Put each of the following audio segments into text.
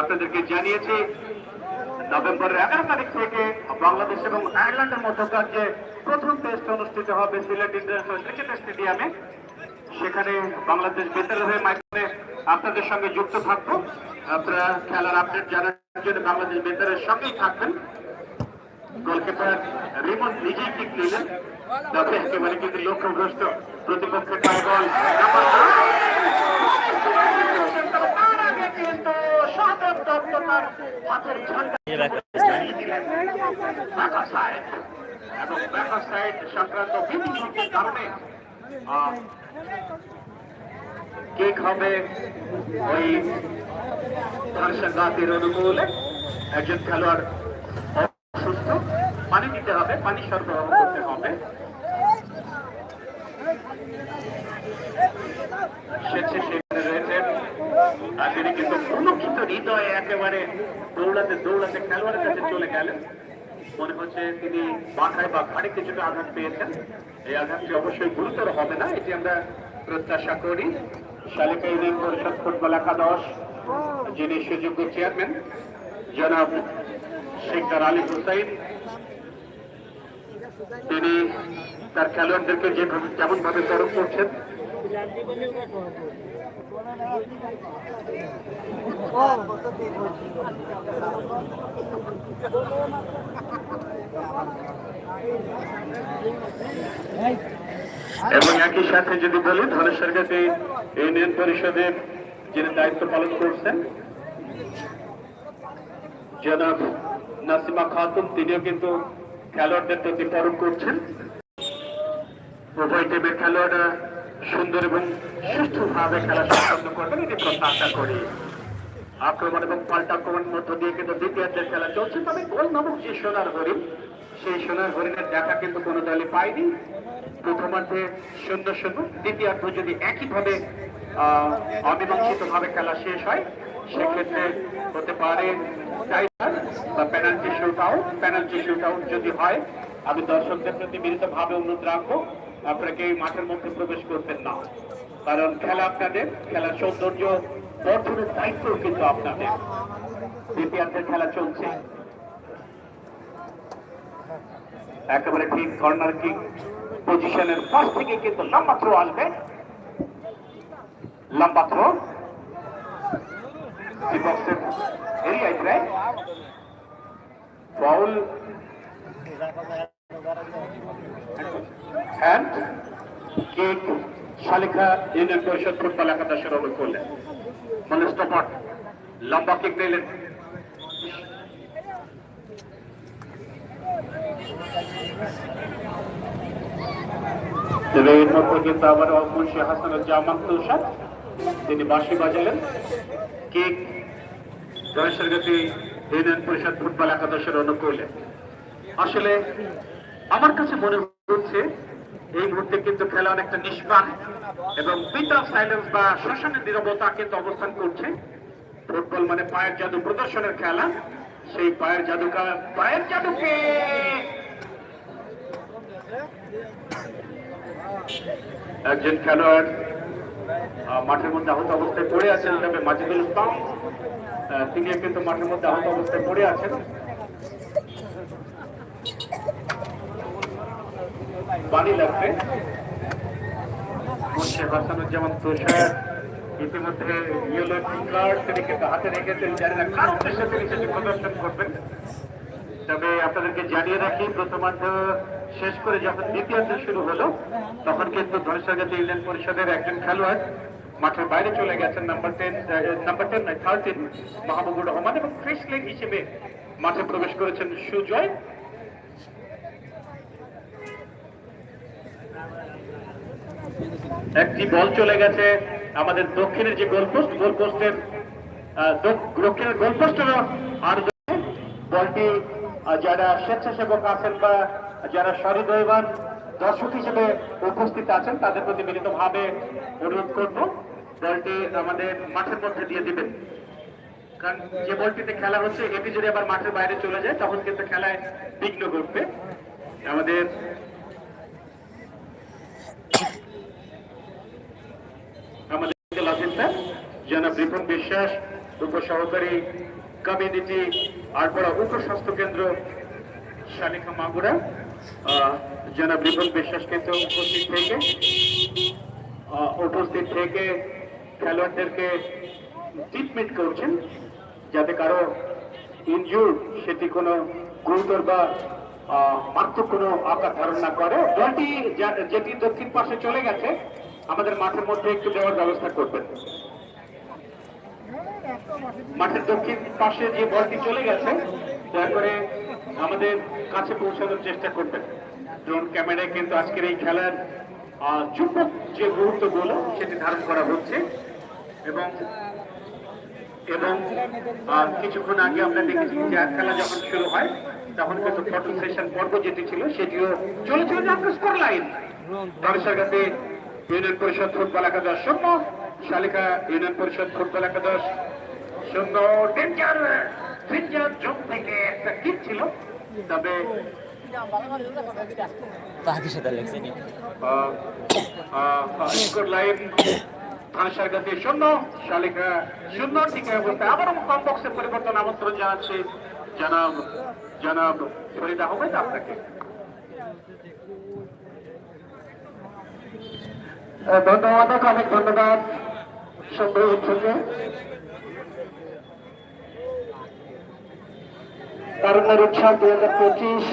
আপনাদেরকে জানিয়েছি, নভেম্বরের এগারো তারিখ থেকে বাংলাদেশ এবং আয়ারল্যান্ডের মধ্যকার যে প্রথম টেস্ট অনুষ্ঠিত হবে সিলেট ইন্টারন্যাশনাল ক্রিকেট স্টেডিয়ামে। সেখানে বাংলাদেশ বেতার হয়ে মাধ্যমে আপনাদের সঙ্গে যুক্ত থাকব। আপনারা খেলার আপডেট জানার জন্য বাংলাদেশ বেতারের সঙ্গেই থাকবেন। গোলকিপার রিমন নিজেই কিক নিলেন। তবে একেবারে কিন্তু লক্ষ্যগ্রস্ত প্রতিপক্ষের পায়ে বল নাম্বার তার আগে কিন্তু সাদর দত্ত তার হাতের ঝান্ডা ব্যাকা সাইড সংক্রান্ত আহ, হবে ওই ধর্ষণঘাতের অনুকূলে একজন খেলোয়াড় অসুস্থ পানি দিতে হবে পানি সরবরাহ করতে হবে স্বেচ্ছা সেখানে রয়েছেন কিন্তু পুলকিত হৃদয়ে একেবারে দৌড়াতে দৌড়াতে খেলোয়াড়ের কাছে চলে গেলেন। মনে হচ্ছে তিনি মাথায় বা ঘাড়ে কিছুটা আঘাত পেয়েছেন। এই আঘাতটি অবশ্যই গুরুতর হবে না, এটি আমরা প্রত্যাশা করি। শালিকা পরিষদ ফুটবল একাদশ, যিনি সুযোগ্য চেয়ারম্যান, জনাব শেখদার আলী হুসাইন। তিনি তার খেলোয়াড়দেরকে যেভাবে যেমন ভাবে তরফ করছেন এবং একই সাথে যদি বলি, ধনেশ্বর কাছে ইউনিয়ন পরিষদের যিনি দায়িত্ব পালন করছেন, জনাব নাসিমা খাতুন, তিনিও কিন্তু খেলোয়াড়দের প্রতি করছেন। উভয় টিমের খেলোয়াড়রা সুন্দর এবং সুষ্ঠুভাবে খেলা সম্পন্ন করবেন, এটি প্রত্যাশা করি। আক্রমণ এবং পাল্টা আক্রমণের মধ্য দিয়ে কিন্তু দ্বিতীয়ার্ধের খেলা চলছে, তবে গোল নামক যে সোনার হরিণ, সেই সোনার হরিণের দেখা কিন্তু কোনো দলে পায়নি। প্রথমার্ধে শূন্য শূন্য, দ্বিতীয়ার্ধ যদি একইভাবে অমীমাংসিত ভাবে খেলা শেষ হয়, সেক্ষেত্রে হতে পারে বা penalty shoot out. Penalty shoot out যদি হয়, আমি দর্শকদের প্রতি বিনীত ভাবে অনুরোধ রাখব আপনাকে এই মাঠের মধ্যে প্রবেশ করতেন না। কারণ খেলা আপনাদের, খেলার সৌন্দর্য বর্ধনের দায়িত্ব কিন্তু আপনাদের। দ্বিতীয়ার্ধের খেলা চলছে। একেবারে ঠিক কর্নার কিক পজিশনের পাশ থেকে কিন্তু লম্বা থ্রো আসবে। লম্বা থ্রো বক্সের এরিয়ায় প্রায়। Foul hand kick Shalika union Parishad football একাদশের অনুকূলে। মনস্তপট লম্বা কিক নিলেন। তিনি বাঁশি বাজালেন। কিক গণেশের গতি ইউনিয়ন পরিষদ ফুটবল একাদশের অনুকূলে। আসলে আমার কাছে মনে হচ্ছে এই মুহূর্তে কিন্তু খেলা অনেকটা নিষ্পান এবং পিতা সাইলেন্স বা শ্মশানের নিরবতা কিন্তু অবস্থান করছে। ফুটবল মানে পায়ের জাদু প্রদর্শনের খেলা। সেই পায়ের জাদুকা, পায়ের জাদুকে! একজন খেলোয়াড় মাঠের মধ্যে আহত অবস্থায় পড়ে আছেন, তবে মাজিদুল ইসলাম তিনি কিন্তু মাঠের মধ্যে আহত অবস্থায় পড়ে আছেন। পানি লাগবে। মুন্সি হাসানুজ্জামান তুষার ইতিমধ্যে ইয়েলো কার্ড তিনি হাতে রেখেছেন জানি কার উদ্দেশ্যে তিনি সেটি প্রদর্শন করবেন। তবে আপনাদেরকে জানিয়ে রাখি, প্রথমার্ধ শেষ করে যখন দ্বিতীয়ার্ধ শুরু হলো, তখন কিন্তু ধনেশ্বরগাতি ইউনিয়ন পরিষদের একজন খেলোয়াড় মাঠের বাইরে চলে গেছেন number ten number ten thirteen Mahbubur Rahman এবং ফ্রেশ লেগ হিসেবে মাঠে প্রবেশ করেছেন সুজয়। একটি বল চলে গেছে আমাদের দক্ষিণের যে গোলপোস্ট গোলপোস্টের দক্ষিণের গোলপোস্টের আর বলটি যারা স্বেচ্ছাসেবক আছেন বা যারা সহৃদয়বান দর্শক হিসেবে উপস্থিত আছেন, তাদের প্রতি বিনীতভাবে অনুরোধ করব, বলটি আমাদের মাঠের মধ্যে দিয়ে দিবেন। কারণ যে বলটিতে খেলা হচ্ছে এটি যদি আবার মাঠের বাইরে চলে যায়, তখন কিন্তু খেলায় বিঘ্ন ঘটবে। আমাদের আমাদের অফিসার জনাব রিপন বিশ্বাস উপসহকারী কমিউনিটি আরপড়া উপস্বাস্থ্য কেন্দ্র শালিকা মাগুরা আহ, জনাব রিপন বিশ্বাস কিন্তু উপস্থিত থেকে উপস্থিত থেকে খেলোয়াড়দেরকে ট্রিটমেন্ট করছেন যাতে কারও ইনজুর সেটি কোনো গুরুতর বা মারাত্মক কোনো আকার ধারণ না করে। দলটি যেটি দক্ষিণ পাশে চলে গেছে আমাদের মাঠের মধ্যে একটু দেওয়ার ব্যবস্থা করবেন। মাঠের দক্ষিণ পাশে যে বলটি চলে গেছে, দয়া করে আমাদের কাছে পৌঁছানোর চেষ্টা করবেন। ড্রোন ক্যামেরায় কিন্তু আজকের এই খেলার চুম্বক যে মুহূর্তগুলো, সেটি ধারণ করা হচ্ছে। এবং এবং কিছুক্ষণ আগে আমরা দেখেছি যে খেলা যখন শুরু হয়, তখন কিন্তু ফটো সেশন পর্ব যেটি ছিল, সেটিও চলেছিল যে আপনার স্কোর লাইন ধনেশ্বরগাতে ইউনিয়ন পরিষদ ফুটবল একাদশ শূন্য শালিকা ইউনিয়ন পরিষদ ফুটবল একাদশ শূন্য ডেঞ্জার ডেঞ্জার জোন থেকে একটা কিক ছিল। তবে তাহাকে সাথে লেগছে নি। স্কোর লাইন ধনেশ্বরগাতে শূন্য শালিকা শূন্য ঠিক অবস্থায় আবারও কম বক্সে পরিবর্তন আমন্ত্রণ জানাচ্ছি। জনাব জনাব ফরিদ আহমেদ আপনাকে। ধন্যবাদ অনেক ধন্যবাদ। সুন্দর থেকে কারণের উৎসব দুই হাজার পঁচিশ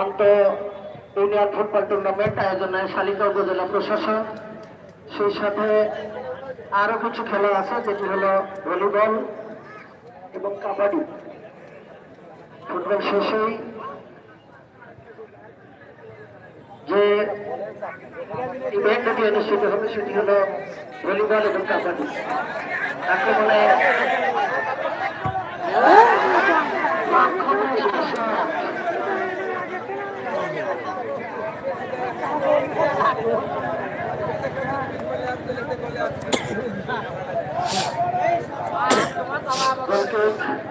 আন্ত ইউনিয়ন ফুটবল টুর্নামেন্ট আয়োজনে শালিকা উপজেলা প্রশাসন সেই সাথে আরও কিছু খেলা আছে, যেটি হলো ভলিবল এবং কাবাডি। ফুটবল শেষেই যে ইভেন্ট যেটি অনুষ্ঠিত হবে, সেটি হলো ভলিবল এবং কাবাডি। আক্রমণে গোলকে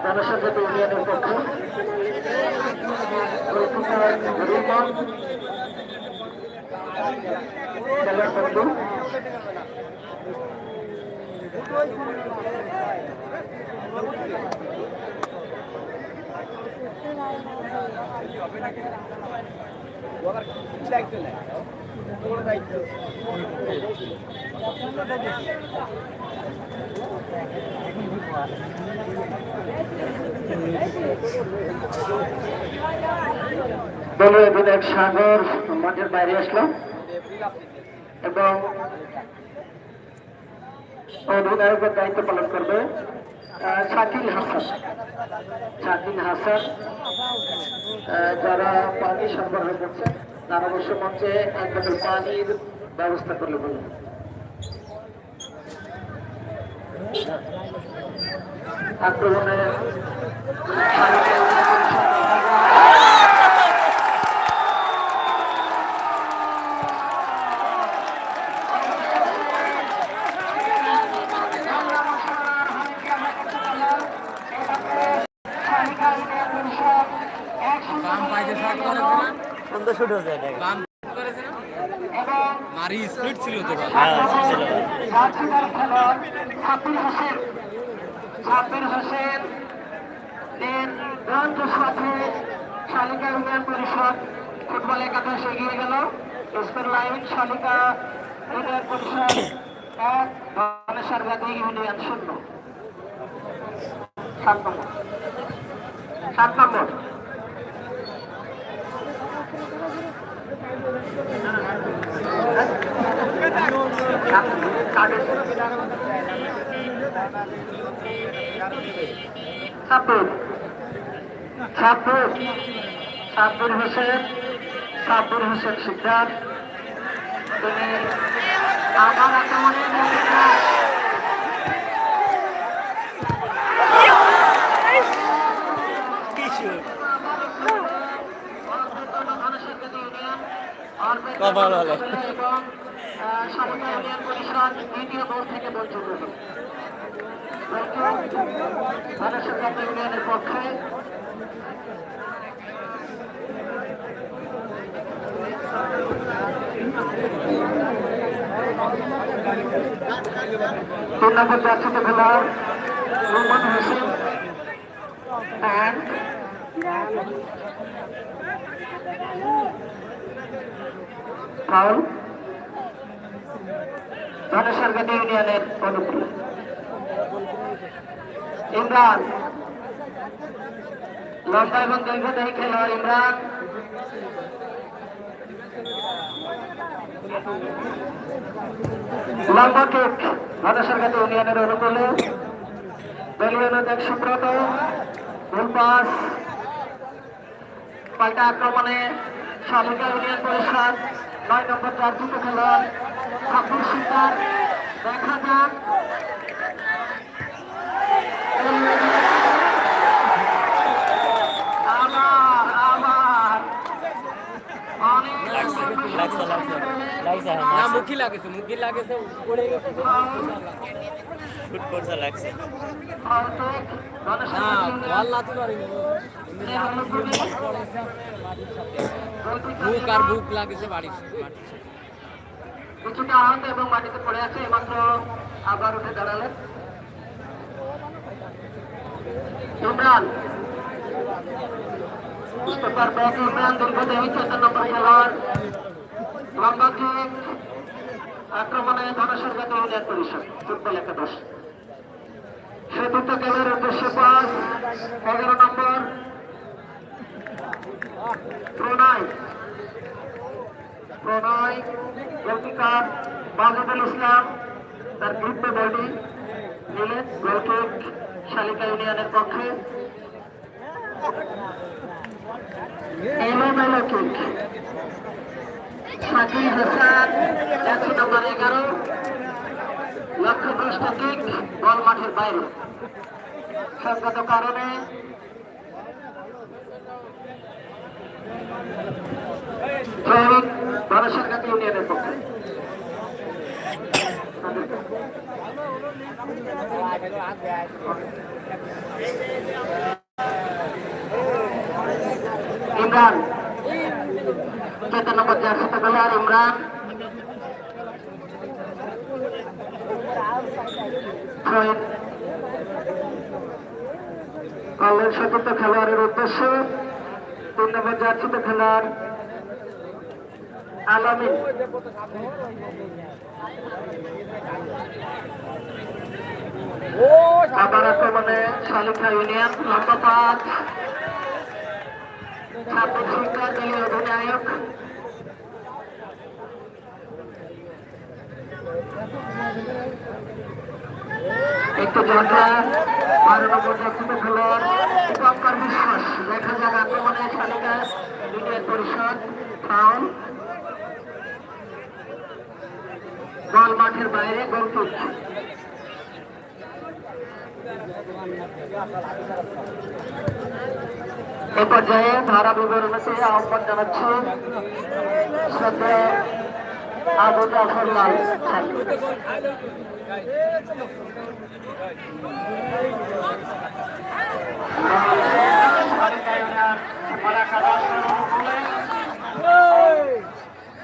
জনসংখ্যা ইউনিয়নের পক্ষে খেলার বন্ধু দলের অধিনায়ক সাগর মাঠের বাইরে আসলো এবং অধিনায়কের দায়িত্ব পালন করবে। শাকিল হাসান। শাকিল হাসান যারা পানি সরবরাহ করছে, তারা অবশ্য মঞ্চে এক বোতল পানির ব্যবস্থা করলে বলুন। আক্রমণে সুন্দর শুট হচ্ছে এটা। মারি স্পিড ছিল তো হ্যাঁ সাব্বির হোসেন এর রাজ্য সাথে শালিকা ইউনিয়ন পরিষদ ফুটবল একাদশ এগিয়ে গেল। স্কোর লাইন শালিকা ইউনিয়ন পরিষদ এক ধনেশ্বর গান্ধী ইউনিয়ন শূন্য। সাত নম্বর। সাত নম্বর। সাব্বির সাব্বির সাব্বির হোসেন সাব্বির হোসেন সিদ্ধার্থ তিনি আবার আক্রমণের ভূমিকা কপাল হলো। এবং আহ, শালিকা ইউনিয়ন পরিষদ দ্বিতীয় গোল থেকে বঞ্চিত হল মানুষের ইউনিয়নের পক্ষে নম্বর জার্সিতে খেলোয়াড় রোমান হোসেন and ফাউল ধনেশ্বরগতি ইউনিয়নের অনুকূলে। ইমরান। লম্বা এবং দীর্ঘদেহী খেলোয়াড় ইমরান। লম্বা কিক ধনেশ্বরগতি ইউনিয়নের অনুকূলে। দলীয় নেতা সুব্রত। গোল পাস পাল্টা আক্রমণে শালিকা ইউনিয়ন পরিষদ। নয় নম্বর চার দুটো খেলোয়াড়। আব্দুল সিদ্দার দেখা যাক। মুখি লাগেছে মুখি লাগেছে পড়ে গেছে শুট করছে লাগছে। না বল না তো পারিনি। ইউনিয়নের আর বুক লাগেছে বাড়ির কিছুটা আহত এবং মাটিতে পড়ে আছে মাত্র আবার উঠে দাঁড়ালেন। ইমরান। স্টপার ব্যাক ইমরান দীর্ঘদেহী চোদ্দ নম্বর খেলোয়াড় লম্বা কিক আক্রমণে ধনসর্গত ইউনিয়ন পরিষদ গেলের উদ্দেশ্যে এগারো নম্বর। প্রণয়। প্রণয়, গোলকিপার মাজুদুল ইসলাম, তার গ্রুপে বলটি নিলেন গোলকিক শালিকা ইউনিয়নের পক্ষে। এলোমেলো কিক শাকিল হাসান, একশো নম্বর এগারো। লক্ষ্যভ্রষ্ট কিক বল মাঠের বাইরে। সঙ্গত কারণে জৈবিক গণসংঘাত ইউনিয়নের পক্ষে ইমরান চোদ্দ নম্বর জার্সিতে খেলোয়াড় ইমরান। কলের সতীর্থ খেলোয়াড়ের উদ্দেশ্যে তিন নম্বর জার্সিতে খেলোয়াড় আলামিন। আবার আক্রমণে শালিকা ইউনিয়ন, লম্বা পাঁচ। ছাত্র শিক্ষা দলীয় অধিনায়ক। একটু যাত্রা বারো নম্বর জাতীয় খেলোয়াড় দীপঙ্কর বিশ্বাস। দেখা যাক পরিষদ, ফাউল। বল মাঠের বাইরে গোলকিক এ পর্যায়ে ধারা বিবরণীতে আহ্বান জানাচ্ছি। শ্রদ্ধা আবু জাফর লাল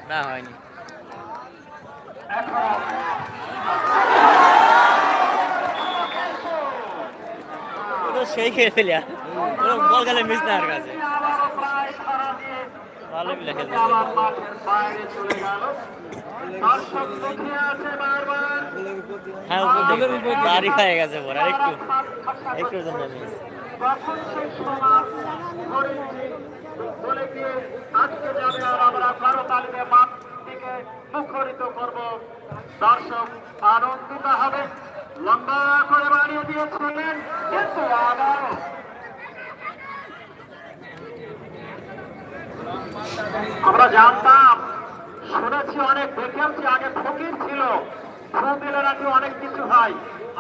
না, হয়নি। সেই খেয়ে ফেলি আর। বল গেলে মিস না আর কাছে। ভালো খেলতে হ্যাঁ বাড়ি খায় গেছে পর আর একটু একটু জন্য মিস কখন সেই সমাজ ধরে বলে গিয়ে আজকে যাবে আর আমরা কারও তালিমে মাঠ থেকে মুখরিত করব দর্শক আনন্দিত হবে। লম্বা করে বাড়িয়ে দিয়েছিলেন কিন্তু আবারও আমরা জানতাম শুনেছি অনেক দেখেছি আগে ফকির ছিল ফু দিলে নাকি হয়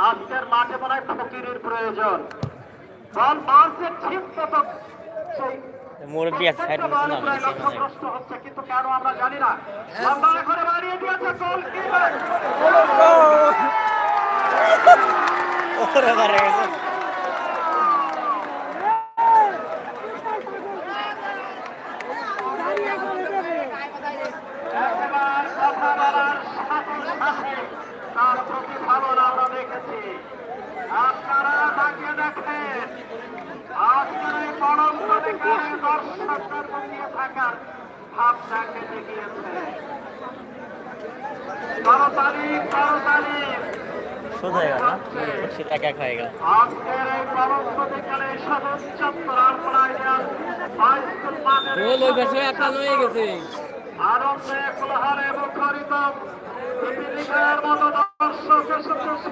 আজকের মাঠে মনে হয় ফকিরের প্রয়োজন। বল ঠিক মতো মুরব্বী আছে সাইড মিস না প্রায় লক্ষ্যভ্রষ্ট হচ্ছে কিন্তু কেন আমরা জানি না। লম্বা করে বাড়িয়ে দিয়েছে গোলকিপার ওরে বারে গেছে একবার কথা বলার সাথে সাথে তার প্রতিফলন আমরা দেখেছি আপনারা পরন্ত বিকালে দর্শকদের মুখিয়ে থাকার ভাবটা কেটে গিয়েছে করতালি করতালি সোজা গেল না? সেটা এক এক হয়ে গেল। গোল ওই পাশে একটা লয়ে গেছে।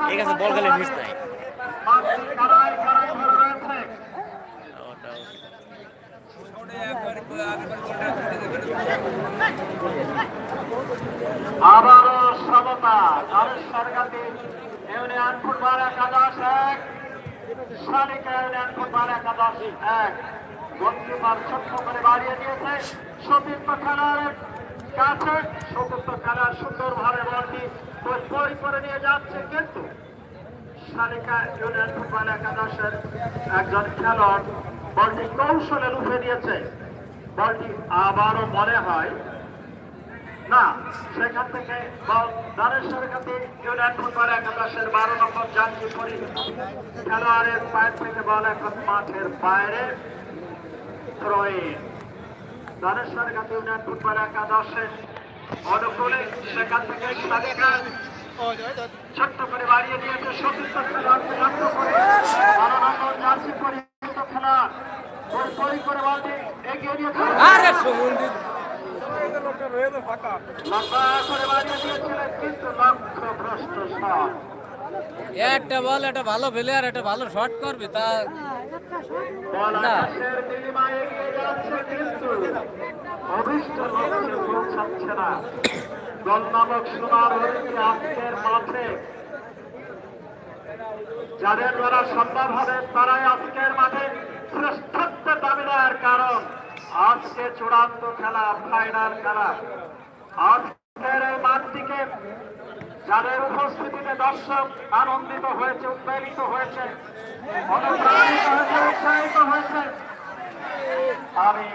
ঠিক আছে বল গেলে মিস নাই। আবারও সমতা আরও সরকারি ইউনিয়ন ফুটবল একাদশ এক শালিকা ইউনিয়ন ফুটবল এক। গোলকিপার ছোট্ট করে বাড়িয়ে দিয়েছে সতীর্থ খেলার কাছে। সতীর্থ খেলার সুন্দরভাবে বলটি তৈরি করে নিয়ে যাচ্ছে, কিন্তু শালিকা ইউনিয়ন ফুটবল একাদশের একজন খেলোয়াড় বলটি কৌশলে লুফে দিয়েছে। বলটি আবারও মনে হয়, না, সেখান থেকে বল দানেশ্বরের কাছে ইউনিয়ন ফুটবল একাদশের বারো নম্বর জানকি পরি খেলোয়াড়ের পায়ের থেকে বল এখন মাঠের বাইরে। থ্রোইন দানেশ্বরের কাছে ইউনিয়ন ফুটবল একাদশের অনুকূলে সেখান থেকে ছোট্ট করে বাড়িয়ে দিয়েছে সতীর্থ খেলোয়াড়কে লক্ষ্য করে। বারো নম্বর জার্সি পরিহিত খেলোয়াড় আরে সুমন্দির একটা বল একটা ভালো প্লেয়ার একটা ভালো শট করবে তা বল না। আকাশের বিনিময়ে এগিয়ে যাচ্ছে কিন্তু অভিষ্ট লক্ষ্যে পৌঁছাচ্ছে না দল নামক সোনার আজকের মাঠে যাদের দ্বারা সম্ভব হবে তারাই আজকের মাঠে শ্রেষ্ঠত্বের দাবি দেওয়ার কারণ আজকে চূড়ান্ত খেলা ফাইনাল খেলা। আজকের এই মাঠটিকে যাদের উপস্থিতিতে দর্শক আনন্দিত হয়েছে উৎপ্রেরিত হয়েছে, অনুপ্রাণিত হয়েছে, উৎসাহিত হয়েছে, আমি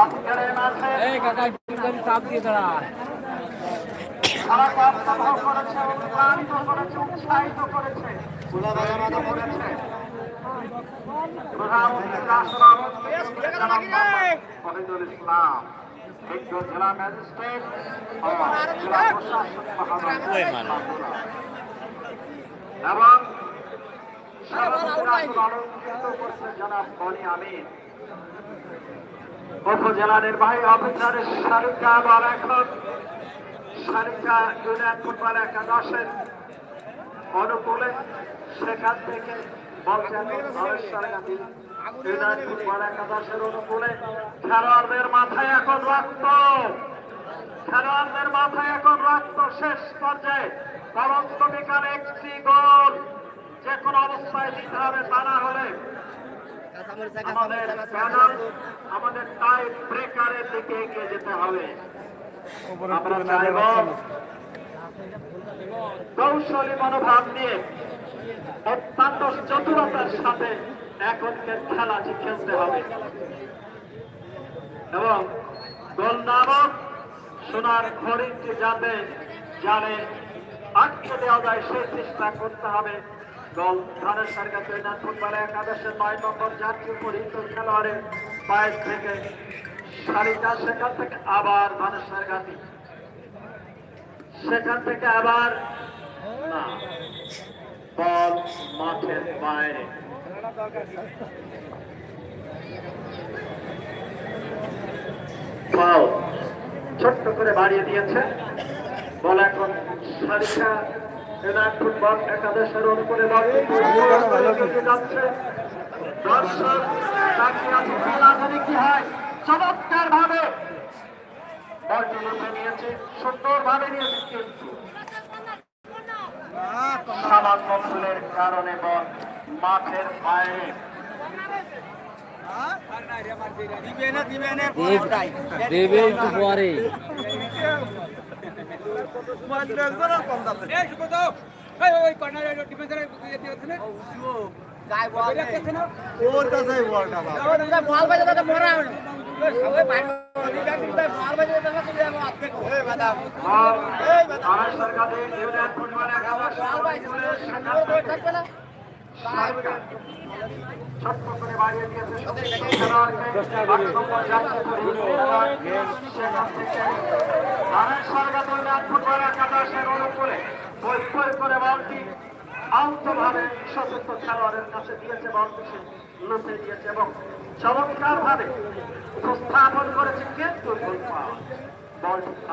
আজকের এই মাঠে এই কাকা একটুখানি চাপ দিয়ে দাঁড়া তারা কাপ্তাভ করেছে উৎসাহিত করেছে উৎসাহিত করেছে ইসলাম জেলা ম্যাজিস্ট্রেট। এবং উপজেলা নির্বাহী অফিসারের শালিকা বল এখন শালিকা ইউনিয়ন ফুটবল একাদশের অনুকূলে সেখান থেকে খেলোয়াড়দের মাথায় এখন রক্ত। খেলোয়াড়দের মাথায় এখন রক্ত। শেষ পর্যায়ে পরন্ত বিকালে একটি গোল। যে কোনো অবস্থায় দিতে হবে তা না হলে। আমাদের টাই ব্রেকারের দিকে এগিয়ে যেতে হবে। কৌশলী মনোভাব নিয়ে অত্যন্ত চতুরতার সাথে এখনকার খেলাটি খেলতে হবে। এবং গোল নামক সোনার হরিণটি যাতে জানে আটকে দেওয়া যায় সেই চেষ্টা করতে হবে। সরকার তৈরি একাদশের নয় নম্বর জাতীয় পরিহিত খেলোয়াড়ের পায়ের থেকে শাড়িটা সেখান থেকে আবার সেখান থেকে আবার বল মাঠের বাইরে। ছোট্ট করে বাড়িয়ে দিয়েছে। বল এখন সারিকা এনার ফুটবল একাদশের অনুকূলে বল যাচ্ছে। দর্শক তাকিয়ে আছে খেলা জানি কি হয়? চমৎকার ভাবে বলটি লুটে নিয়েছে সুন্দর ভাবে নিয়েছে কিন্তু সামান্য কারণে বল মাঠের বাইরে। পরে। একাদশ বলটি সচেতন খেলোয়াড়ের কাছে দিয়েছে বলটি সে লুপে দিয়েছে এবং চমৎকার ভাবে উপস্থাপন করেছে কিন্তু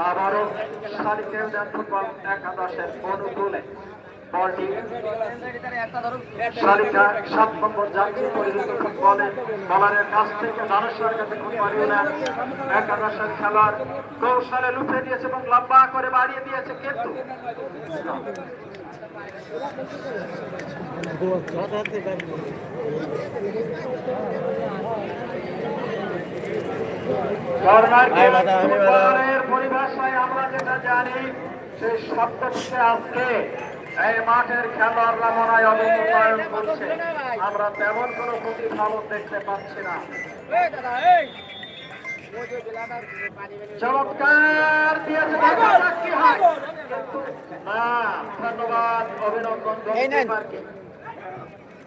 আবারও ফুটবল একাদশের অনুকূলে। বলটি সাত নম্বর কাছ থেকে কৌশলে লুফে দিয়েছে এবং লম্বা করে বাড়িয়ে দিয়েছে কিন্তু। পরিভাষায় আমরা যেটা জানি সেই শব্দটিকে আজকে এই মাঠের খেলোয়াড়রা মনে হয় অবমূল্যায়ন করছে। আমরা তেমন কোনো প্রতিফলন দেখতে পাচ্ছি না। চমৎকার দিয়েছে হয় ধন্যবাদ অভিনন্দন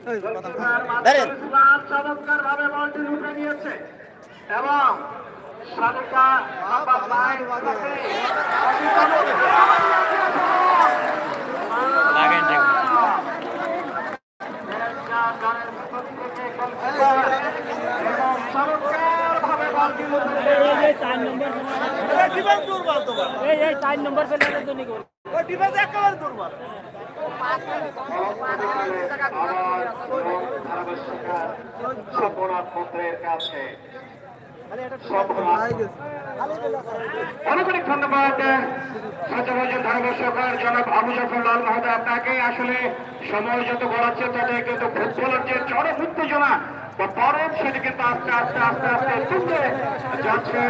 গোলকিপারকে গোলকিপার মাসুদ ইসলাম চমৎকার ভাবে বলটি লুটে নিয়েছে। এবং শালিকা নাম্বার নাইন থেকে সপনাথ মন্ত্রের কাছে অনেক অনেক ধন্যবাদ। সচরাচর ধারাভাষ্যকার জনাব আবু জাফর লাল মহোদয় আপনাকে আসলে সময় যত গড়াচ্ছে তত কিন্তু ফুটবলের যে চরম উত্তেজনা বা পরের সেটি কিন্তু আস্তে আস্তে আস্তে আস্তে তুলতে যাচ্ছে।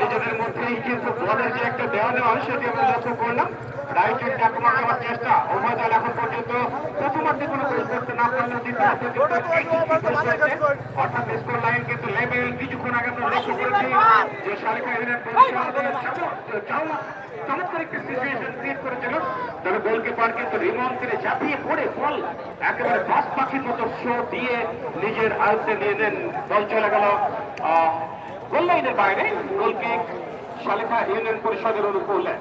নিজেদের মধ্যেই কিন্তু বলের যে একটা দেওয়া নেওয়া সেটি আমরা লক্ষ্য করলাম। রাইটের আক্রমণ করার চেষ্টা। উভয় দল এখন পর্যন্ত প্রথমার্ধে কোনো গোল করতে না পারলেও দ্বিতীয়ার্ধে কিন্তু একই গোল করছে। অর্থাৎ স্কোর লাইন কিন্তু লেভেল কিছুক্ষণ আগে আমরা লক্ষ্য করেছি যে শালিকা ইউনিয়ন চমৎকার একটি সিচুয়েশন ক্রিয়েট করেছিল। তবে গোলকিপার কিন্তু রিমন তিনি ঝাঁপিয়ে পড়ে বল। একেবারে বাস পাখির মতো শো দিয়ে নিজের আয়ত্তে নিয়ে নেন। বল চলে গেল গোল লাইনের বাইরে। গোলকিক শালিকা ইউনিয়ন পরিষদের অনুকূলে।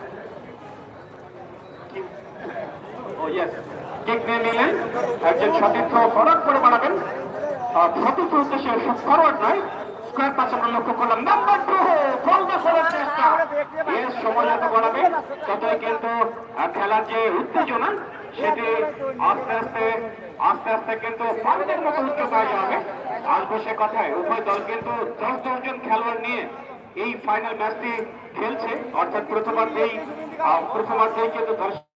খেলার যে উত্তেজনা, সেটি আস্তে আস্তে আস্তে আস্তে কিন্তু পানিদের মতো উচ্চতায় যাবে। আসব সে কথায়, উভয় দল কিন্তু দশ দশজন খেলোয়াড় নিয়ে এই ফাইনাল ম্যাচটি খেলছে। অর্থাৎ প্রথমার্ধেই প্রথমার্ধেই কিন্তু দর্শক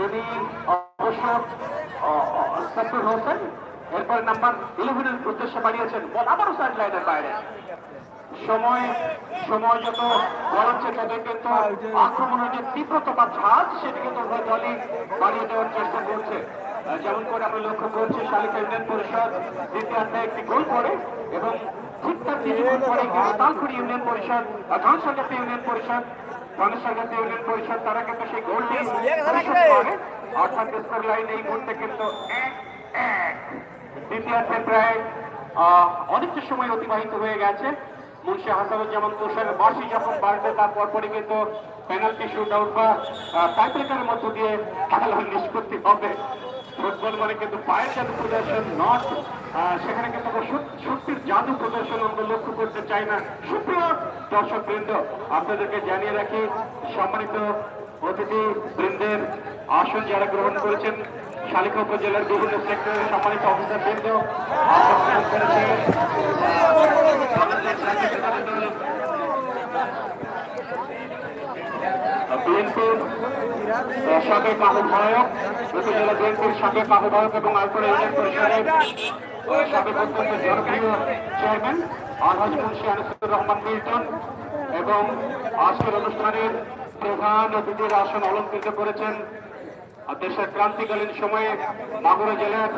তিনি অবশ্য হোসেন এরপর নাম্বার ইলেভেনের উদ্দেশ্যে বাড়িয়েছেন বল, আবারও সাইড লাইনের বাইরে। সময় সময় যত গড়াচ্ছে তত কিন্তু আক্রমণের যে তীব্রতা বা ঝাঁজ, সেটি কিন্তু উভয় দলই বাড়িয়ে দেওয়ার চেষ্টা করছে। যেমন করে আমরা লক্ষ্য করছি, শালিকা ইউনিয়ন পরিষদ দ্বিতীয়ার্ধে একটি গোল করে এবং ঠিক তার কিছুক্ষণ ইউনিয়ন পরিষদ ধনসাগর ইউনিয়ন পরিষদ ধনসাগর ইউনিয়ন পরিষদ তারা কিন্তু সেই গোলটি অর্থাৎ স্কোর লাইন এই মুহূর্তে কিন্তু এক এক। দ্বিতীয়ার্ধে প্রায় অনেকটা সময় অতিবাহিত হয়ে গেছে। মুন্সি হাসানুজ্জামান তুষারের বার্ষিক যখন বাড়বে তার পরপরই কিন্তু পেনাল্টি শুট আউট বা টাইব্রেকারের মধ্য দিয়ে খেলা নিষ্পত্তি হবে। ফুটবল মানে কিন্তু পায়ের জাদু প্রদর্শন, নট সেখানে কিন্তু সত- জাদু প্রদর্শন আমরা লক্ষ্য করতে চাই না। সুপ্রিয় দর্শক বৃন্দ আপনাদেরকে জানিয়ে রাখি, সম্মানিত অতিথি বৃন্দের আসন যারা গ্রহণ করেছেন, শালিকা উপজেলার বিভিন্ন সেক্টরের সম্মানিত অফিসার বৃন্দ আসন গ্রহণ করেছেন বিএনপির সাবেক আহ্বায়ক উপজেলা বিএনপির সাবেক আহ্বায়ক এবং আলপনা ইউনিয়ন পরিষদের সাবেক অত্যন্ত জনপ্রিয় চেয়ারম্যান, আলহাজ মুন্সি আনিসুর রহমান মিল্টন এবং আজকের অনুষ্ঠানের প্রধান অতিথির আসন অলঙ্কৃত করেছেন দেশের ক্রান্তিকালীন সময়ে মাগুরা জেলার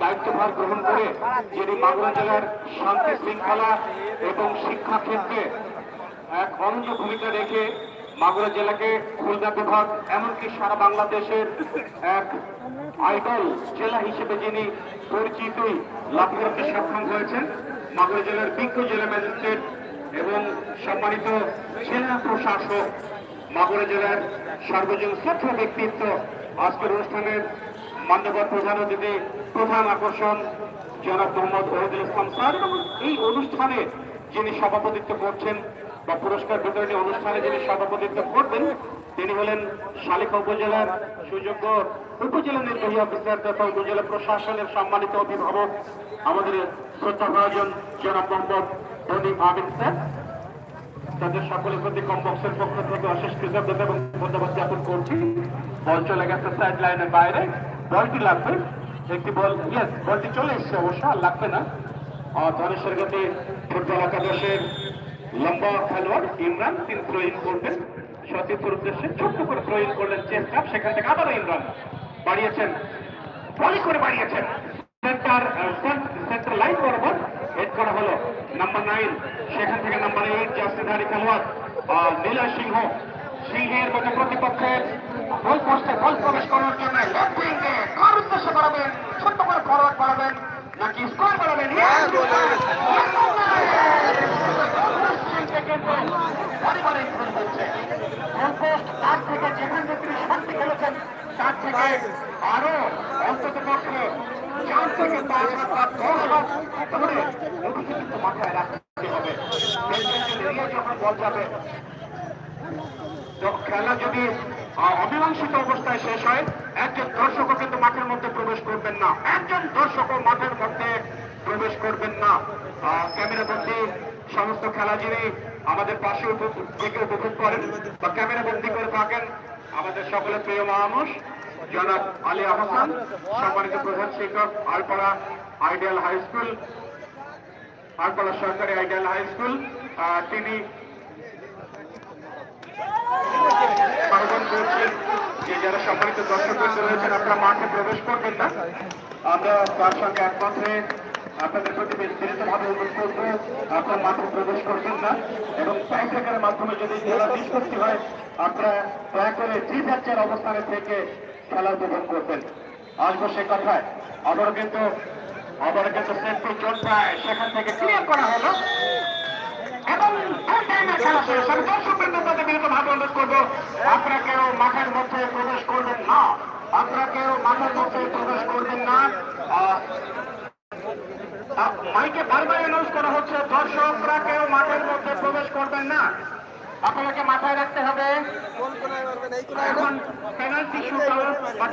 দায়িত্বভার গ্রহণ করে যিনি মাগুরা জেলার শান্তি শৃঙ্খলা এবং শিক্ষা ক্ষেত্রে এক অনন্য ভূমিকা রেখে মাগুরা জেলাকে খুলনা বিভাগ, এমনকি সারা বাংলাদেশের এক আইডল জেলা হিসেবে যিনি পরিচিতই লাভ করতে সক্ষম হয়েছেন। মাগুরা জেলার বিজ্ঞ জেলা ম্যাজিস্ট্রেট এবং সম্মানিত জেলা প্রশাসক, মাগুরা জেলার সর্বজন শ্রেষ্ঠ ব্যক্তিত্ব। আজকের অনুষ্ঠানের মান্যবর প্রধান অতিথি, প্রধান আকর্ষণ, জনাব মোহাম্মদ ওহিদুল ইসলাম স্যার। এবং এই অনুষ্ঠানে যিনি সভাপতিত্ব করছেন বা পুরস্কার বিতরণী অনুষ্ঠানে যিনি সভাপতিত্ব করবেন, তিনি হলেন শালিকা উপজেলার সুযোগ্য উপজেলা নির্বাহী অফিসার তথা উপজেলা প্রশাসনের সম্মানিত অভিভাবক, আমাদের শ্রদ্ধাভাজন জনাব মোহাম্মদ দনিম আমিন স্যার। তাদের সকলের প্রতি কমবক্সের পক্ষ থেকে অশেষ কৃতজ্ঞতা এবং ধন্যবাদ জ্ঞাপন করছি। বল চলে গেছে সাইড লাইনের বাইরে। বলটি লাগবে? একটি বল ইয়েস বলটি চলে এসছে অবশ্য, আর লাগবে না। আর ধনেশের গতি ফুটবল একাদশের লম্বা খেলোয়াড় ইমরান, তিনি থ্রো ইন করবেন। সতীর্থর উদ্দেশ্যে ছোট্ট করে থ্রো ইন করলেন চেষ্টা সেখান থেকে আবারও ইমরান। বাড়িয়েছেন বলি করে বাড়িয়েছেন। সেন্টার সেন্টার লাইন বরাবর হেড করা হলো নাম্বার নাইন সেখান থেকে নাম্বার এইট জার্সিধারী খেলোয়াড় নীলা সিংহ। সিংহের মতো প্রতিপক্ষের গোল পোস্টে গোল প্রবেশ করার জন্য লেফট উইঙ্গে কার উদ্দেশ্যে বাড়াবেন ছোট্ট করে ফরওয়ার্ড বাড়াবেন নাকি স্কোর বাড়াবেন বাড়ি ভুল হচ্ছে গোল পোস্ট তার খেলা যদি অমীমাংসিত অবস্থায় শেষ হয় একজন দর্শকও কিন্তু মাঠের মধ্যে প্রবেশ করবেন না। একজন দর্শকও মাঠের মধ্যে প্রবেশ করবেন না। ক্যামেরা বন্দি, সমস্ত খেলা যিনি আমাদের পাশে থেকে উপভোগ করেন বা ক্যামেরা বন্দি করে থাকেন আমাদের সকলের প্রিয় মানুষ জনাব আলী আহসান, সম্মানিত প্রধান শিক্ষক Alpara ideal high school Alpara সরকারি আইডিয়াল হাই স্কুল তিনি যে যারা সম্মানিত দর্শক রয়েছেন, আপনারা মাঠে প্রবেশ করবেন না। আমরা তার সঙ্গে একমত হয়ে আপনাদের প্রতি বিস্তারিতভাবে অনুরোধ করব আপনার মাঠে প্রবেশ করবেন না এবং টাইব্রেকারের মাধ্যমে যদি খেলা নিষ্পত্তি হয়, আপনারা দয়া করে জি ম্যাচের অবস্থানে থেকে খেলা উপভোগ করবেন। আসব সে কথায়। আবারও কিন্তু আবারও কিন্তু সেন্ট্রি চলছে সেখান থেকে ক্লিয়ার করা হলো। এবং খেলা শেষ বিনীতভাবে অনুরোধ কেউ মাঠের মধ্যে প্রবেশ করবেন না। আপনারা কেউ মাঠের মধ্যে প্রবেশ করবেন না। মাইকে বারবার অ্যানাউন্স করা হচ্ছে দর্শকরা কেউ মাঠের মধ্যে প্রবেশ করবেন না। আপনাকে মাথায় রাখতে হবে। এখন পেনাল্টি শুট বা